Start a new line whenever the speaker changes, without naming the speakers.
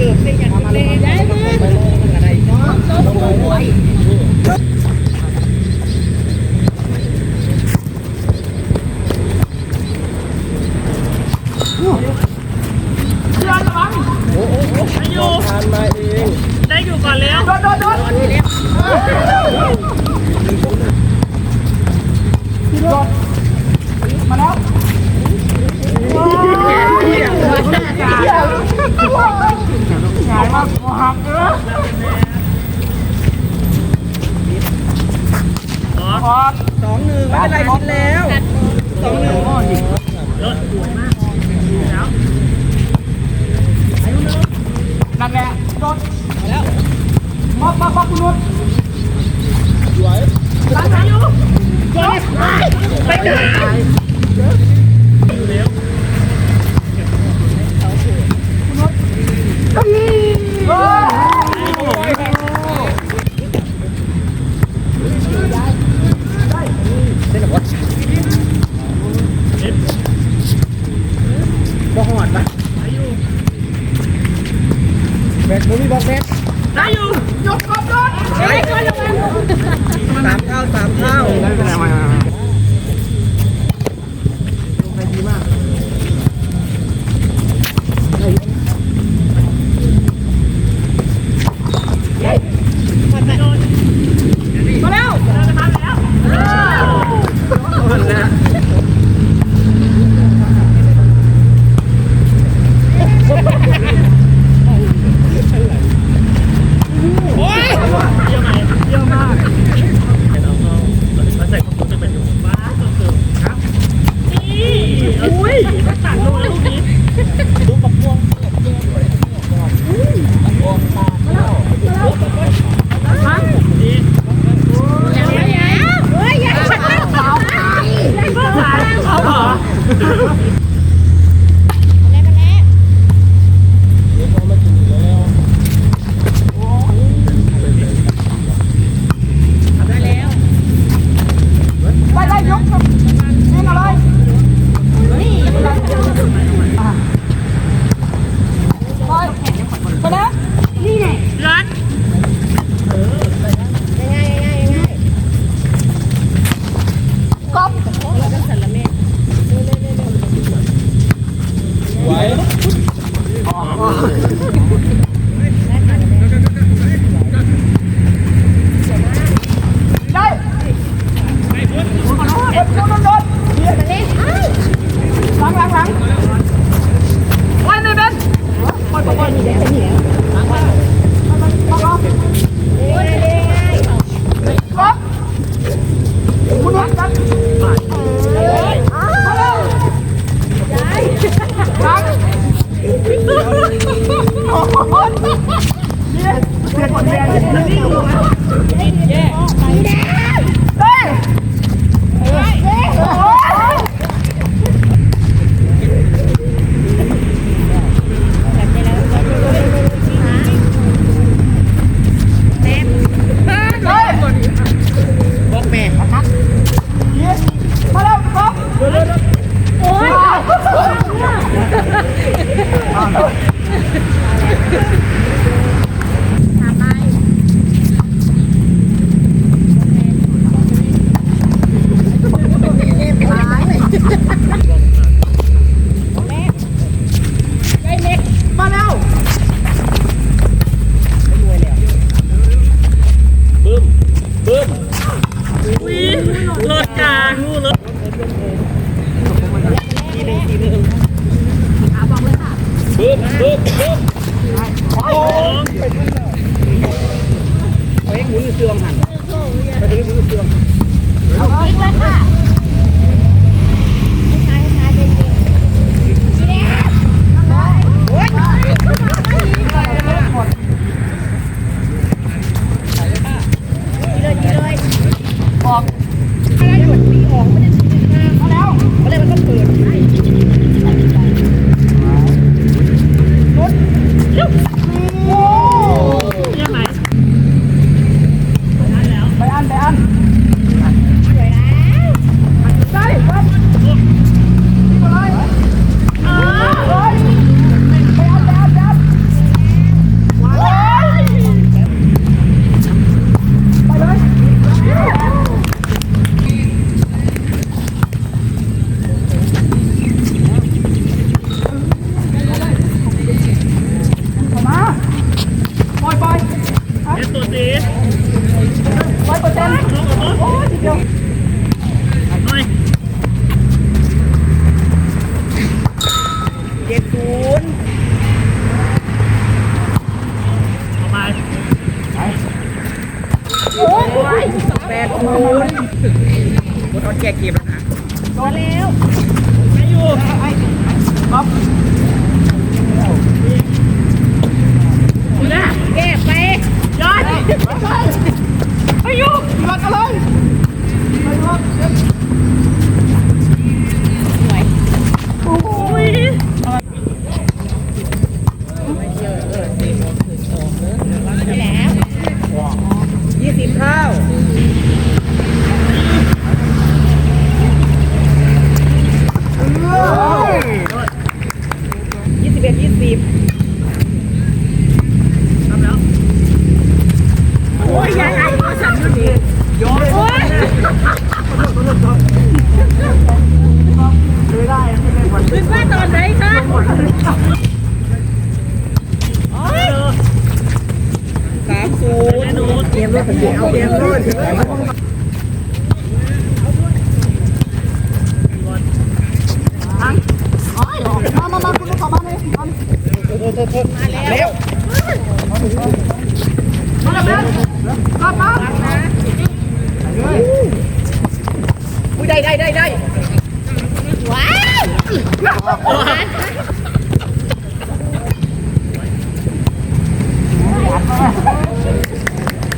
Được.
สองหนึ่งไม่เป็นไรคิดแล้วสองหนึ่ง
นั่นแหละโดนแล้วม
อ
บมอบมอคุณนุช Yeah.
ไป
หมุนเสื่อม
หันไปหมุนเสื่อมเอาอีก
แล้ว
ค่ะ แปดคูณบนรแกเก็
แล้
วนะมาแล้ว
ไม่อยู่ป๊อยู่มากัน
ไปแล้ว
สีข้าวยี่สิบเอ็
ด
ยี่สิ
บ
ทำแล้ว
โอ้ยยัยไงก็สั่นอยู่ดีโอ้ยโอ้ย
ไม่ได้ไม่ได้หมด
คิดว่าตอนไหนคะ ย์เตรีย